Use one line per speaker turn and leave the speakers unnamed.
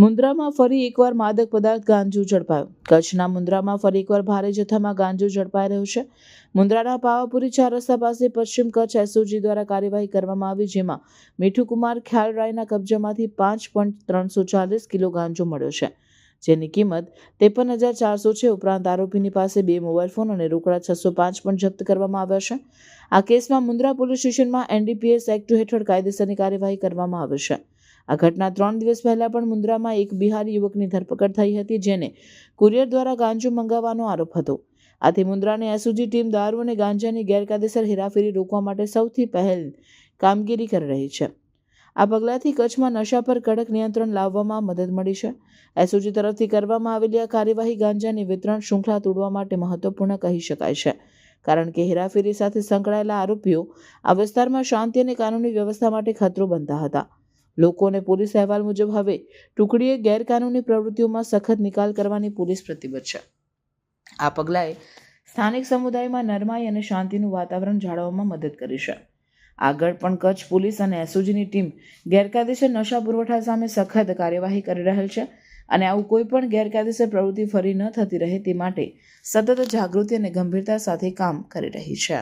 મુન્દ્રામાં ફરી એકવાર માદક પદાર્થ ગાંજો ઝડપાયો. કચ્છના મુન્દ્રામાં ફરી એકવાર ભારે જથ્થામાં ગાંજો ઝડપાઈ રહ્યો છે. મુન્દ્રાના પાવાપુરી ચાર રસ્તા પાસે પશ્ચિમ કચ્છ એસઓજી દ્વારા કાર્યવાહી કરવામાં આવી, જેમાં મીઠુકુમાર ખ્યાલરાયના કબજામાંથી પાંચ પોઈન્ટ ત્રણસો ચાલીસ કિલો ગાંજો મળ્યો છે, જેની કિંમત ત્રેપન હજાર ચારસો છે. ઉપરાંત આરોપીની પાસે બે મોબાઈલ ફોન અને રોકડા છસો પાંચ પણ જપ્ત કરવામાં આવ્યા છે. આ કેસમાં મુન્દ્રા પોલીસ સ્ટેશનમાં એનડીપીએસ એક્ટ હેઠળ કાયદેસરની કાર્યવાહી કરવામાં આવી છે. આ ઘટના ત્રણ દિવસ પહેલા પણ મુન્દ્રામાં એક બિહારી યુવકની ધરપકડ થઈ હતી, જેને કુરિયર દ્વારા ગાંજો મંગાવવાનો આરોપ હતો. આથી મુન્દ્રાની એસઓજી ટીમ દારૂ અને ગાંજાની ગેરકાયદેસર હેરાફેરી રોકવા માટે સૌથી પહેલ કામગીરી કરી રહી છે. આ પગલાંથી કચ્છમાં નશા પર કડક નિયંત્રણ લાવવામાં મદદ મળી છે. એસઓજી તરફથી કરવામાં આવેલી આ કાર્યવાહી ગાંજાની વિતરણ શૃંખલા તોડવા માટે મહત્વપૂર્ણ કહી શકાય છે. કારણ કે હેરાફેરી સાથે સંકળાયેલા આરોપીઓ આ વિસ્તારમાં શાંતિ અને કાનૂની વ્યવસ્થા માટે ખતરો બનતા હતા. લોકો અને પોલીસ અહેવાલ મુજબ હવે ટુકડીએ ગેરકાનૂની પ્રવૃત્તિઓમાં સખત નિકાલ કરવાની પોલીસ પ્રતિબદ્ધ છે. આ પગલાંએ સ્થાનિક સમુદાયમાં નરમાઈ અને શાંતિનું વાતાવરણ જાળવવામાં મદદ કરી છે. આગળ પણ કચ્છ પોલીસ અને એસઓજીની ટીમ ગેરકાયદેસર નશા પુરવઠા સામે સખત કાર્યવાહી કરી રહેલ છે અને આવું કોઈ પણ ગેરકાયદેસર પ્રવૃત્તિ ફરી ન થતી રહે તે માટે સતત જાગૃતિ અને ગંભીરતા સાથે કામ કરી રહી છે.